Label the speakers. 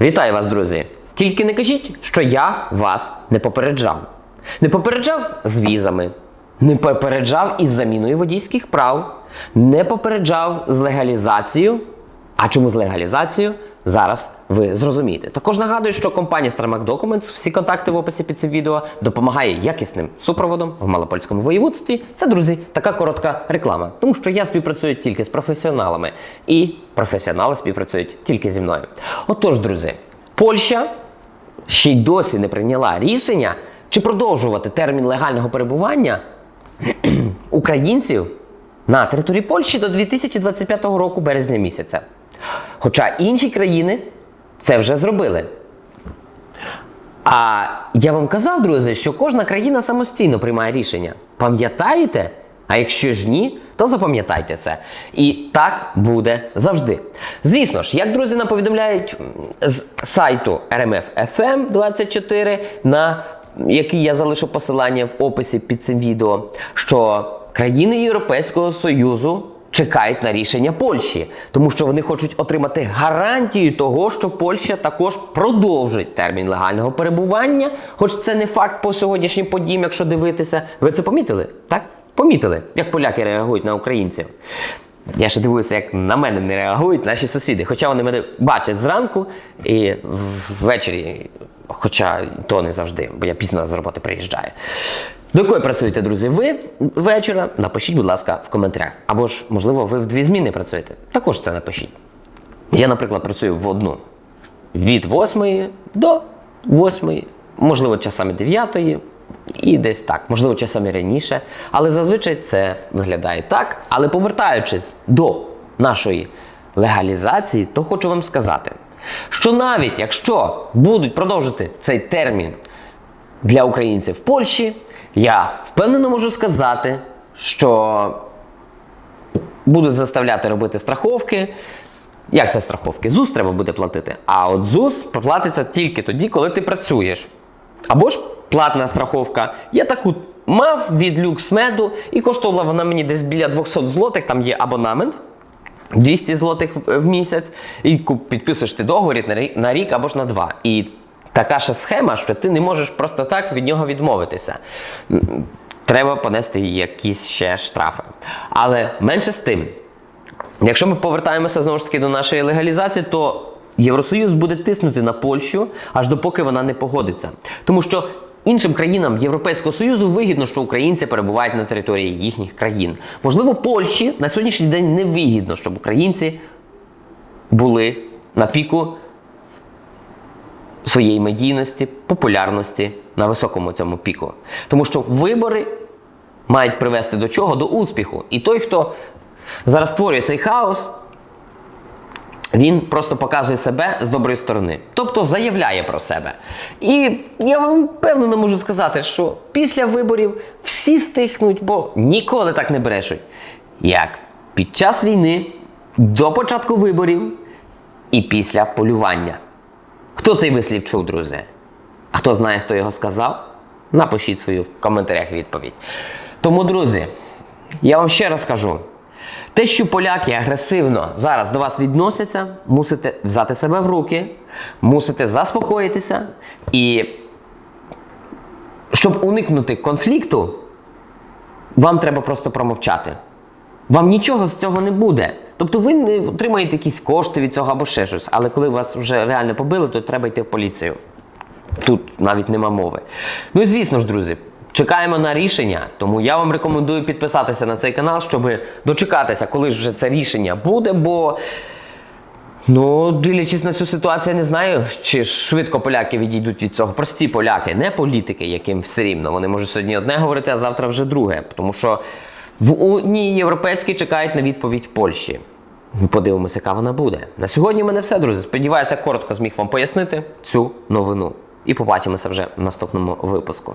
Speaker 1: Вітаю вас, друзі! Тільки не кажіть, що я вас не попереджав. Не попереджав з візами, не попереджав із заміною водійських прав, не попереджав з легалізацією. А чому з легалізацією? Зараз ви зрозумієте. Також нагадую, що компанія Starmac Documents, всі контакти в описі під цим відео, допомагає якісним супроводом в Малопольському воєводстві. Це, друзі, така коротка реклама. Тому що я співпрацюю тільки з професіоналами, і професіонали співпрацюють тільки зі мною. Отож, друзі, Польща ще й досі не прийняла рішення, чи продовжувати термін легального перебування українців на території Польщі до 2025 року березня місяця. Хоча інші країни це вже зробили. А я вам казав, друзі, що кожна країна самостійно приймає рішення. Пам'ятаєте? А якщо ж ні, то запам'ятайте це. І так буде завжди. Звісно ж, як друзі нам повідомляють з сайту RMF 24 на який я залишу посилання в описі під цим відео, що країни Європейського Союзу чекають на рішення Польщі, тому що вони хочуть отримати гарантію того, що Польща також продовжить термін легального перебування. Хоч це не факт по сьогоднішнім подіям, якщо дивитися. Ви це помітили? Так? Помітили, як поляки реагують на українців. Я ще дивуюся, як на мене не реагують наші сусіди. Хоча вони мене бачать зранку і ввечері, хоча то не завжди, бо я пізно з роботи приїжджаю. До якої працюєте, друзі, ви вечора? Напишіть, будь ласка, в коментарях. Або ж, можливо, ви в дві зміни працюєте. Також це напишіть. Я, наприклад, працюю в одну від 8 до 8, можливо, часами 9 і десь так, можливо, часами раніше. Але зазвичай це виглядає так. Але повертаючись до нашої легалізації, то хочу вам сказати, що навіть якщо будуть продовжити цей термін для українців в Польщі, я впевнено можу сказати, що будуть заставляти робити страховки. Як це страховки? ЗУС треба буде платити. А от ЗУС проплатиться тільки тоді, коли ти працюєш. Або ж платна страховка. Я таку мав від люксмеду і коштувала вона мені десь біля 200 злотих, там є абонамент. 200 злотих в місяць, і підписуєш ти договір на рік або ж на два. І така ж схема, що ти не можеш просто так від нього відмовитися. Треба понести якісь ще штрафи. Але менше з тим, Якщо ми повертаємося знову ж таки до нашої легалізації, то Євросоюз буде тиснути на Польщу аж допоки вона не погодиться. Тому що іншим країнам Європейського Союзу вигідно, що українці перебувають на території їхніх країн. Можливо, Польщі на сьогоднішній день не вигідно, щоб українці були на піку своєї медійності, популярності на високому цьому піку. Тому що вибори мають привести до чого? До успіху. І той, хто зараз створює цей хаос, він просто показує себе з доброї сторони, тобто заявляє про себе. І я вам впевнено можу сказати, що після виборів всі стихнуть, бо ніколи так не брешуть. Як під час війни, до початку виборів і після полювання. Хто цей вислів чув, друзі? А хто знає, хто його сказав? Напишіть свою в коментарях відповідь. Тому, друзі, я вам ще раз кажу: те, що поляки агресивно зараз до вас відносяться, мусите взяти себе в руки, мусите заспокоїтися. І щоб уникнути конфлікту, вам треба просто промовчати. Вам нічого з цього не буде. Тобто ви не отримаєте якісь кошти від цього або ще щось. Але коли вас вже реально побили, то треба йти в поліцію. Тут навіть нема мови. Ну і звісно ж, друзі, чекаємо на рішення. Тому я вам рекомендую підписатися на цей канал, щоб дочекатися, коли ж вже це рішення буде. Бо, ну, дивлячись на цю ситуацію, я не знаю, чи швидко поляки відійдуть від цього. Прості поляки, не політики, яким все рівно. Вони можуть сьогодні одне говорити, а завтра вже друге. Тому що в Унії Європейській чекають на відповідь Польщі. Подивимося, яка вона буде. На сьогодні в мене все, друзі. Сподіваюся, коротко зміг вам пояснити цю новину. І побачимося вже в наступному випуску.